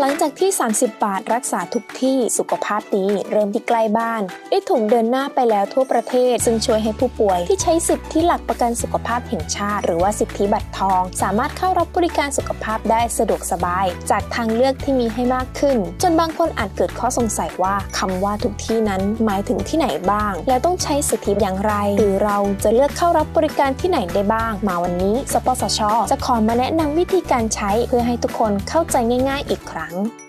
หลังจากที่ 30 บาทรักษาทุกที่สุขภาพดีเริ่มที่ใกล้บ้านได้ถูกเดินหน้าไปแล้วทั่วประเทศ ซึ่งช่วยให้ผู้ป่วยที่ใช้สิทธิหลักประกันสุขภาพแห่งชาติ หรือว่าสิทธิบัตรทอง สามารถเข้ารับบริการสุขภาพได้สะดวกสบาย จากทางเลือกที่มีให้มากขึ้น จนบางคนอาจเกิดข้อสงสัยว่าคำว่าทุกที่นั้นหมายถึงที่ไหนบ้าง แล้วต้องใช้สิทธิอย่างไร หรือเราจะเลือกเข้ารับบริการที่ไหนได้บ้าง มาวันนี้ สปสช จะขอมาแนะนำวิธีการใช้เพื่อให้ทุกคนเข้าใจง่าย ๆ อีกครั้ง Uhum.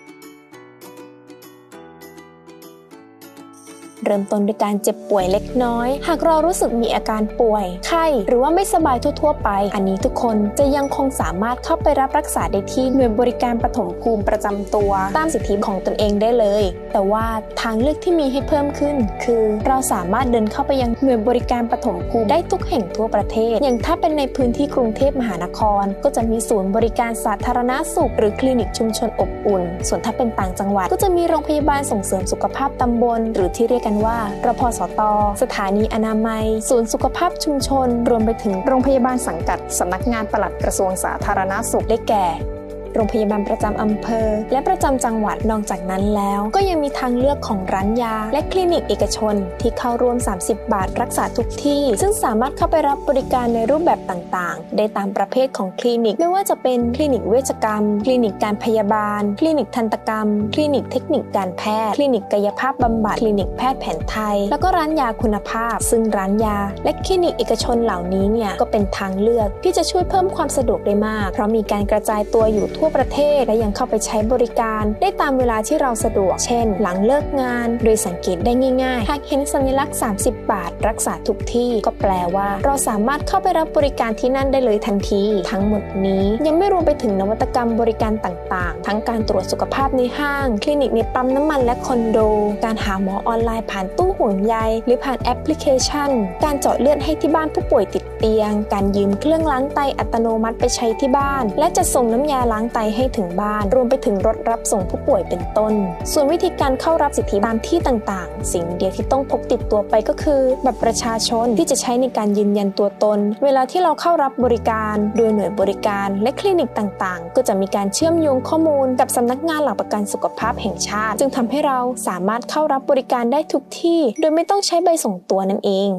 เริ่มต้นด้วยการเจ็บป่วยเล็กน้อย หากเรารู้สึกมีอาการป่วย ไข้ หรือว่าไม่สบายทั่ว ๆ ไป อันนี้ทุกคนจะยังคงสามารถเข้าไปรับรักษาได้ที่หน่วยบริการปฐมภูมิประจำตัว ตามสิทธิของตนเองได้เลย แต่ว่าทางเลือกที่มีให้เพิ่มขึ้น คือเราสามารถเดินเข้าไปยังหน่วยบริการปฐมภูมิได้ทุกแห่งทั่วประเทศ อย่างถ้าเป็นในพื้นที่กรุงเทพมหานคร ก็จะมีศูนย์บริการสาธารณสุข หรือคลินิกชุมชนอบอุ่น ส่วนถ้าเป็นต่างจังหวัดก็จะมีโรงพยาบาลส่งเสริมสุขภาพตำบล หรือที่เรียกกันว่า รพสต สถานีอนามัย ศูนย์สุขภาพชุมชน รวมไปถึงโรงพยาบาลสังกัดสำนักงานปลัดกระทรวงสาธารณสุขได้แก่ โรงพยาบาลประจำอำเภอ และประจำจังหวัดนอกจากนั้นแล้ว ก็ยังมีทางเลือกของร้านยา และคลินิกเอกชน ที่เข้าร่วม 30 บาทรักษาทุกที่ ซึ่งสามารถเข้าไปรับบริการในรูปแบบต่างๆ ได้ตามประเภทของคลินิก ไม่ว่าจะเป็นคลินิกเวชกรรม คลินิกการพยาบาล คลินิกทันตกรรม คลินิกเทคนิคการแพทย์ คลินิกกายภาพบำบัด คลินิกแพทย์แผนไทย แล้วก็ร้านยาคุณภาพ ซึ่งร้านยา และคลินิกเอกชนเหล่านี้เนี่ยก็เป็นทางเลือกที่จะช่วยเพิ่มความสะดวกได้มาก เพราะมีการกระจายตัวอยู่ทั่ววประเทศและยังเข้าไปใช้บริการได้ตามเวลาที่เราสะดวก เช่น หลังเลิกงาน โดยสังเกตได้ง่ายๆ หากเห็นสัญลักษณ์ 30 บาท รักษาทุกที่ ก็แปลว่า เราสามารถเข้าไปรับบริการที่นั่นได้เลยทันที ทั้งหมดนี้ยังไม่รวมไปถึงนวัตกรรมบริการต่างๆ ทั้งการตรวจสุขภาพในห้าง คลินิกในปั๊มน้ำมันและคอนโด การหาหมอออนไลน์ผ่านตู้ห่วงใยหรือผ่านแอปพลิเคชัน การเจาะเลือดให้ที่บ้านผู้ป่วยติดเตียง การยืมเครื่องล้างไตอัตโนมัติไปใช้ที่บ้าน และจะส่งน้ำยาล้างไตให้ถึงบ้าน รวมไปถึงรถรับส่งผู้ป่วยเป็นต้น ส่วนวิธีการเข้ารับสิทธิตามที่ต่างๆ สิ่งเดียวที่ต้องพกติดตัวไปก็คือบัตรประชาชนที่จะใช้ในการยืนยันตัวตน เวลาที่เราเข้ารับบริการ โดยหน่วยบริการและคลินิกต่างๆ ก็จะมีการเชื่อมโยงข้อมูลกับสำนักงานหลักประกันสุขภาพแห่งชาติ จึงทำให้เราสามารถเข้ารับบริการได้ทุกที่ โดยไม่ต้องใช้ใบส่งตัวนั่นเอง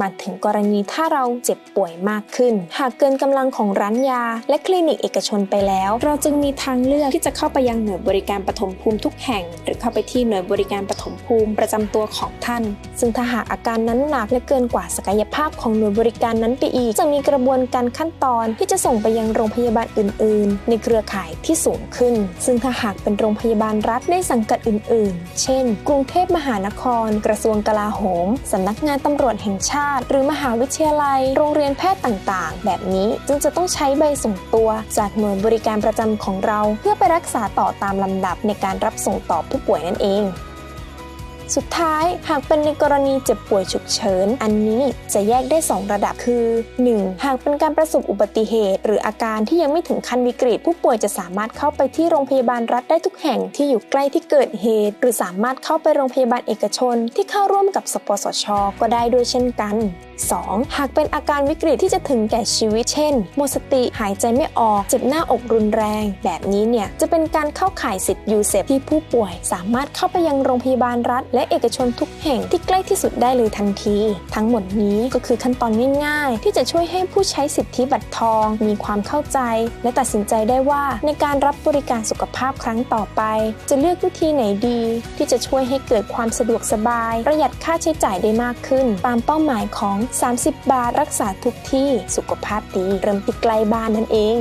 มาถึงกรณีถ้าเราเจ็บป่วยมากขึ้น หากเกินกำลังของร้านยา และคลินิกเอกชนไปแล้ว เราจึงมีทางเลือกที่จะเข้าไปยังหน่วยบริการปฐมภูมิทุกแห่ง หรือเข้าไปที่หน่วยบริการปฐมภูมิประจำตัวของท่าน ซึ่งถ้าหากอาการนั้นหนักและเกินกว่าศักยภาพของหน่วยบริการนั้นไปอีก จะมีกระบวนการขั้นตอนที่จะส่งไปยังโรงพยาบาลอื่น ๆ ในเครือข่ายที่สูงขึ้น ซึ่งถ้าหากเป็นโรงพยาบาลรัฐในสังกัดอื่น ๆ เช่น กรุงเทพมหานคร กระทรวงกลาโหมสำนักงานตำรวจแห่งชาติหรือมหาวิทยาลัย โรงเรียนแพทย์ต่างๆ แบบนี้จึงจะต้องใช้ใบส่งตัว จากหน่วยบริการประจำของเรา เพื่อไปรักษาต่อตามลำดับในการรับส่งต่อผู้ป่วยนั่นเอง สุดท้ายหากเป็นในกรณีเจ็บป่วยฉุกเฉิน อันนี้จะแยกได้ 2 ระดับคือ 1. หากเป็นการประสบอุบัติเหตุ หรืออาการที่ยังไม่ถึงขั้นวิกฤต ผู้ป่วยจะสามารถเข้าไปที่โรงพยาบาลรัฐได้ทุกแห่งที่อยู่ใกล้ที่เกิดเหตุ หรือสามารถเข้าไปโรงพยาบาลเอกชน ที่เข้าร่วมกับสปสช ก็ได้ด้วยเช่นกัน 2. หากเป็นอาการวิกฤตที่จะถึงแก่ชีวิต เช่น หมดสติ หายใจไม่ออก เจ็บหน้าอกรุนแรง แบบนี้เนี่ย จะเป็นการเข้าข่ายสิทธิ์ยูเซฟที่ผู้ป่วย สามารถเข้าไปยังโรงพยาบาลรัฐ และเอกชนทุกแห่งที่ใกล้ที่สุดได้เลยทันที ทั้งหมดนี้ก็คือขั้นตอนง่ายๆ ที่จะช่วยให้ผู้ใช้สิทธิบัตรทอง มีความเข้าใจ และตัดสินใจได้ว่าในการรับบริการสุขภาพครั้งต่อไป จะเลือกวิธีไหนดี ที่จะช่วยให้เกิดความสะดวกสบาย ประหยัดค่าใช้จ่ายได้มากขึ้น ตามเป้าหมายของ30 บาทรักษาทุกที่สุขภาพดี เริ่มที่ใกล้บ้านนั่นเอง